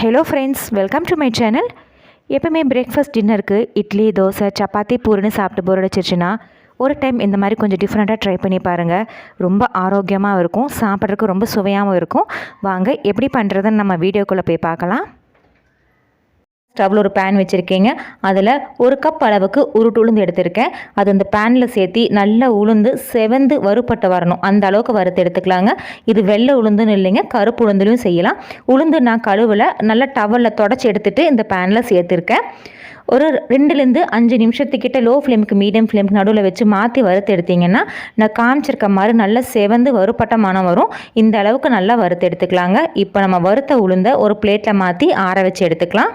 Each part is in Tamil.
Hello friends welcome to my channel எப்பவுமே பிரேக்ஃபாஸ்ட் டின்னருக்கு இட்லி தோசை சப்பாத்தி பூரின்னு சாப்பிட்டு போர் அடிச்சிருச்சுன்னா ஒரு டைம் இந்த மாதிரி கொஞ்சம் டிஃப்ரெண்ட்டாக ட்ரை பண்ணி பாருங்கள் ரொம்ப ஆரோக்கியமாகவும் இருக்கும் சாப்பிட்றதுக்கு ரொம்ப சுவையாகவும் இருக்கும். வாங்க எப்படி பண்ணுறதுன்னு நம்ம வீடியோக்குள்ளே போய் பார்க்கலாம். ஸ்டவ்வில் ஒரு பேன் வச்சுருக்கீங்க. அதில் ஒரு கப் அளவுக்கு உருட்டு உளுந்து எடுத்திருக்கேன். அது அந்த பேனில் சேர்த்தி நல்லா உளுந்து செவந்து வறுப்பட்டு வரணும். அந்த அளவுக்கு வறுத்து எடுத்துக்கலாங்க. இது வெள்ளை உளுந்துன்னு இல்லைங்க. கருப்பு உளுந்துலையும் செய்யலாம். உளுந்து நான் கழுவில் நல்லா டவலில் தொடச்சி எடுத்துகிட்டு இந்த பேனில் சேர்த்துருக்கேன். ஒரு ரெண்டுலேருந்து அஞ்சு நிமிஷத்துக்கிட்ட லோ ஃப்ளேமுக்கு மீடியம் ஃப்ளேமுக்கு நடுவில் வச்சு மாற்றி வறுத்து எடுத்திங்கன்னா நான் காமிச்சிருக்க மாதிரி நல்லா செவந்து வறுப்பட்ட மனம் வரும். இந்த அளவுக்கு நல்லா வறுத்து எடுத்துக்கலாங்க. இப்போ நம்ம வறுத்த உளுந்த ஒரு பிளேட்டில் மாற்றி ஆற வச்சு எடுத்துக்கலாம்.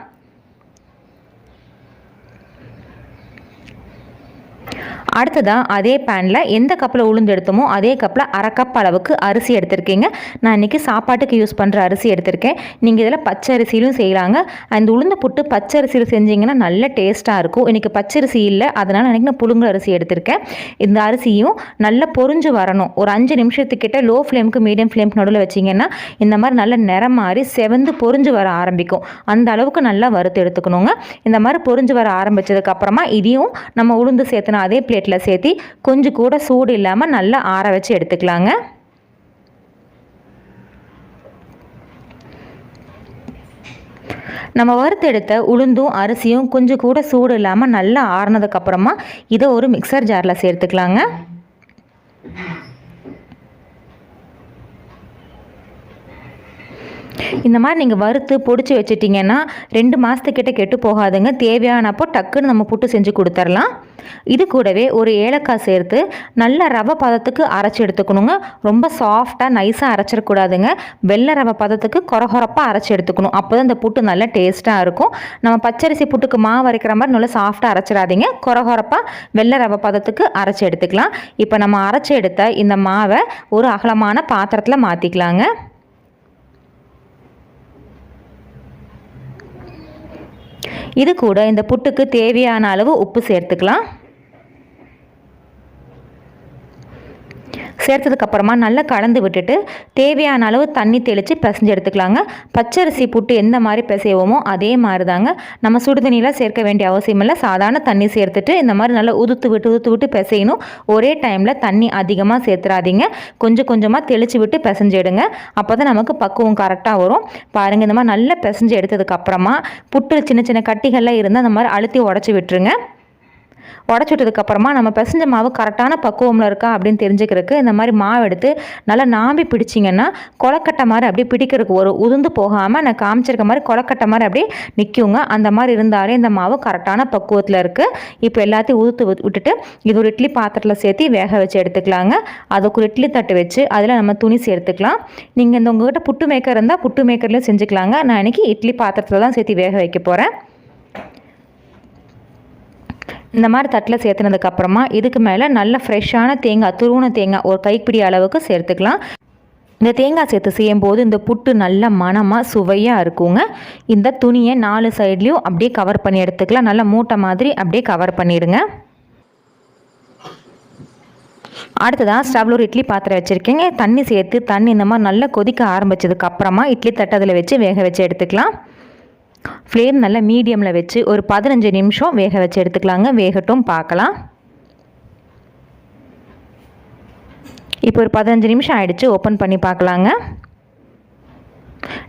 அடுத்ததாக அதே பேனில் எந்த கப்பில் உளுந்து எடுத்தோமோ அதே கப்பில் அரை கப் அளவுக்கு அரிசி எடுத்திருக்கீங்க. நான் இன்றைக்கி சாப்பாட்டுக்கு யூஸ் பண்ணுற அரிசி எடுத்திருக்கேன். நீங்கள் இதில் பச்சை அரிசியிலும் செய்யலாங்க. அந்த உளுந்து புட்டு பச்சை அரிசியில் செஞ்சிங்கன்னா நல்ல டேஸ்ட்டாக இருக்கும். இன்றைக்கி பச்சரிசி இல்லை. அதனால் அன்றைக்கி நான் புழுங்கல் அரிசி எடுத்திருக்கேன். இந்த அரிசியும் நல்லா பொறிஞ்சு வரணும். ஒரு அஞ்சு நிமிஷத்துக்கிட்ட லோ ஃப்ளேமுக்கு மீடியம் ஃப்ளேமுக்கு நடுவில் வச்சிங்கன்னா இந்த மாதிரி நல்ல நிறம் மாறி செவந்து பொறிஞ்சு வர ஆரம்பிக்கும். அந்த அளவுக்கு நல்லா வறுத்து எடுத்துக்கணுங்க. இந்த மாதிரி பொறிஞ்சு வர ஆரம்பித்ததுக்கப்புறமா இதையும் நம்ம உளுந்து சேர்த்துனா அதே பிளேட் பிளேட்டில் சேர்த்து கொஞ்சம் கூட சூடு இல்லாமல் நல்லா ஆற வச்சு எடுத்துக்கலாங்க. நம்ம வறுத்தெடுத்த உளுந்தும் அரிசியும் கொஞ்சம் கூட சூடு இல்லாமல் நல்லா ஆறுனதுக்கப்புறமா இதை ஒரு மிக்சர் ஜாரில் சேர்த்துக்கலாங்க. இந்த மாதிரி நீங்கள் வறுத்து பொடிச்சு வச்சுட்டிங்கன்னா ரெண்டு மாதத்துக்கிட்ட கெட்டு போகாதுங்க. தேவையானப்போ டக்குன்னு நம்ம புட்டு செஞ்சு கொடுத்துர்லாம். இது கூடவே ஒரு ஏலக்காய் சேர்த்து நல்ல ரவை பதத்துக்கு அரைச்சி எடுத்துக்கணுங்க. ரொம்ப சாஃப்டாக நைஸாக அரைச்சிடக்கூடாதுங்க. வெள்ளை ரவை பதத்துக்கு கொரகொரப்பாக அரைச்சி எடுத்துக்கணும். அப்போ தான் இந்த புட்டு நல்லா டேஸ்ட்டாக இருக்கும். நம்ம பச்சரிசி புட்டுக்கு மாவு அரைக்கிற மாதிரி நல்லா சாஃப்டாக அரைச்சிடாதீங்க. கொரகொரப்பாக வெள்ளை ரவை பதத்துக்கு அரைச்சி எடுத்துக்கலாம். இப்போ நம்ம அரைச்சி எடுத்த இந்த மாவை ஒரு அகலமான பாத்திரத்தில் மாற்றிக்கலாங்க இது கூட இந்த புட்டுக்கு தேவையான அளவு உப்பு சேர்த்துக்கலாம். சேர்த்ததுக்கப்புறமா நல்லா கலந்து விட்டுட்டு தேவையான அளவு தண்ணி தெளித்து பிசைஞ்சு எடுத்துக்கலாங்க. பச்சரிசி புட்டு எந்த மாதிரி பிசைவோமோ அதே மாதிரி தாங்க நம்ம சுடுதண்ணியெலாம் சேர்க்க வேண்டிய அவசியம் இல்லை. சாதாரண தண்ணி சேர்த்துட்டு இந்த மாதிரி நல்லா உதுத்து விட்டு உதுத்து விட்டு பிசையணும். ஒரே டைமில் தண்ணி அதிகமாக சேர்த்துறாதீங்க. கொஞ்சம் கொஞ்சமாக தெளித்து விட்டு பிசைஞ்சிடுங்க அப்போ தான் நமக்கு பக்குவம் கரெக்டாக வரும். பாருங்கள் இந்த மாதிரி நல்லா பிசைஞ்சு எடுத்ததுக்கப்புறமா புட்டு சின்ன சின்ன கட்டிகள்லாம் இருந்தால் அந்த மாதிரி அழுத்தி உடச்சி விட்டுருங்க. உடச்சி விட்டதுக்கப்புறமா நம்ம பிசைஞ்ச மாவு கரெக்டான பக்குவமில் இருக்கா அப்படின்னு தெரிஞ்சுக்கிறதுக்கு இந்த மாதிரி மாவு எடுத்து நல்லா நாம்பி பிடிச்சிங்கன்னா கொலக்கட்டை மாதிரி அப்படியே பிடிக்கிறதுக்கு ஒரு உதிர்ந்து போகாமல் நான் காமிச்சிருக்க மாதிரி கொலக்கட்டை மாதிரி அப்படியே நிற்குங்க அந்த மாதிரி இருந்தாலே இந்த மாவு கரெக்டான பக்குவத்தில் இருக்குது இப்போ எல்லாத்தையும் உதுத்து விட்டுட்டு இது ஒரு இட்லி பாத்திரத்தில் சேர்த்து வேக வச்சு எடுத்துக்கலாங்க. அதுக்கு ஒரு இட்லி தட்டு வச்சு அதில் நம்ம துணி சேர்த்துக்கலாம். நீங்கள் இந்த உங்கள்கிட்ட புட்டு மேக்கர் இருந்தால் புட்டு மேக்கர்லேயும் செஞ்சுக்கலாங்க. நான் இன்றைக்கி இட்லி பாத்திரத்தில் தான் சேர்த்து வேக வைக்க போகிறேன் இந்த மாதிரி தட்டில் சேர்த்துனதுக்கப்புறமா இதுக்கு மேலே நல்ல ஃப்ரெஷ்ஷான தேங்காய் துருவன தேங்காய் ஒரு கைப்பிடி அளவுக்கு சேர்த்துக்கலாம். இந்த தேங்காய் சேர்த்து செய்யும் போது இந்த புட்டு நல்ல மனமாக சுவையாக இருக்குங்க. இந்த துணியை நாலு சைட்லேயும் அப்படியே கவர் பண்ணி எடுத்துக்கலாம். நல்ல மூட்டை மாதிரி அப்படியே கவர் பண்ணிடுங்க. அடுத்ததான் ஸ்டவ்ல ஒரு இட்லி பாத்திரம் வச்சுருக்கேங்க. தண்ணி சேர்த்து தண்ணி இந்த மாதிரி நல்லா கொதிக்க ஆரம்பித்ததுக்கப்புறமா இட்லி தட்டதில் வச்சு வேக வச்சு எடுத்துக்கலாம். ஃப்ளேம் நல்லா மீடியமில் வச்சு ஒரு பதினஞ்சு நிமிஷம் வேக வச்சு எடுத்துக்கலாங்க. வேகட்டும் பார்க்கலாம். இப்போ ஒரு பதினஞ்சு நிமிஷம் ஆகிடுச்சு ஓப்பன் பண்ணி பார்க்கலாங்க.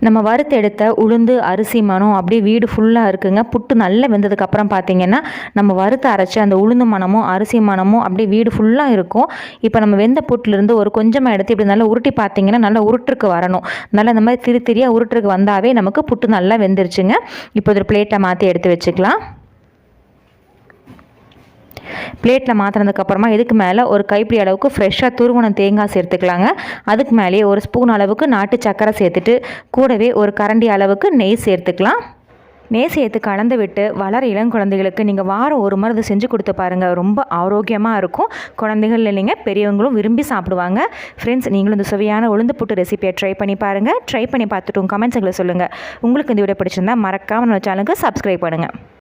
நம்ம வறுத்து எடுத்த உளுந்து அரிசி மனம் அப்படியே வீடு ஃபுல்லாக இருக்குங்க. புட்டு நல்லா வெந்ததுக்கப்புறம் பார்த்தீங்கன்னா நம்ம வறுத்து அரைச்சி அந்த உளுந்து மனமும் அரிசி மனமும் அப்படியே வீடு ஃபுல்லாக இருக்கும். இப்போ நம்ம வெந்த புட்டிலிருந்து ஒரு கொஞ்சமாக எடுத்து இப்படி நல்லா உருட்டி பார்த்தீங்கன்னா நல்லா உருட்டுருக்கு வரணும். நல்லா இந்த மாதிரி திரு திரியாக உருட்டுருக்கு வந்தாவே நமக்கு புட்டு நல்லா வெந்துருச்சுங்க. இப்போ ஒரு பிளேட்டை மாற்றி எடுத்து வச்சுக்கலாம். பிளேட்டில் மாற்றினதுக்கப்புறமா இதுக்கு மேலே ஒரு கைப்பிடி அளவுக்கு ஃப்ரெஷ்ஷாக துருவன தேங்காய் சேர்த்துக்கலாங்க. அதுக்கு மேலேயே ஒரு ஸ்பூன் அளவுக்கு நாட்டு சக்கரை சேர்த்துட்டு கூடவே ஒரு கரண்டி அளவுக்கு நெய் சேர்த்துக்கலாம். நெய் சேர்த்து கலந்து விட்டு வளர இளம் குழந்தைகளுக்கு நீங்கள் வாரம் ஒரு மருந்து செஞ்சு கொடுத்து பாருங்கள் ரொம்ப ஆரோக்கியமாக இருக்கும். குழந்தைகள் இல்லைங்க பெரியவங்களும் விரும்பி சாப்பிடுவாங்க. ஃப்ரெண்ட்ஸ் நீங்களும் இந்த சுவையான உளுந்து புட்டு ரெசிபியை ட்ரை பண்ணி பாருங்கள் ட்ரை பண்ணி பார்த்துட்டு கமெண்ட்ஸுங்களை சொல்லுங்கள் உங்களுக்கு இந்த வீடியோ பிடிச்சிருந்தா மறக்காமல் நம்ம சேனலுக்கு சப்ஸ்கிரைப் பண்ணுங்கள்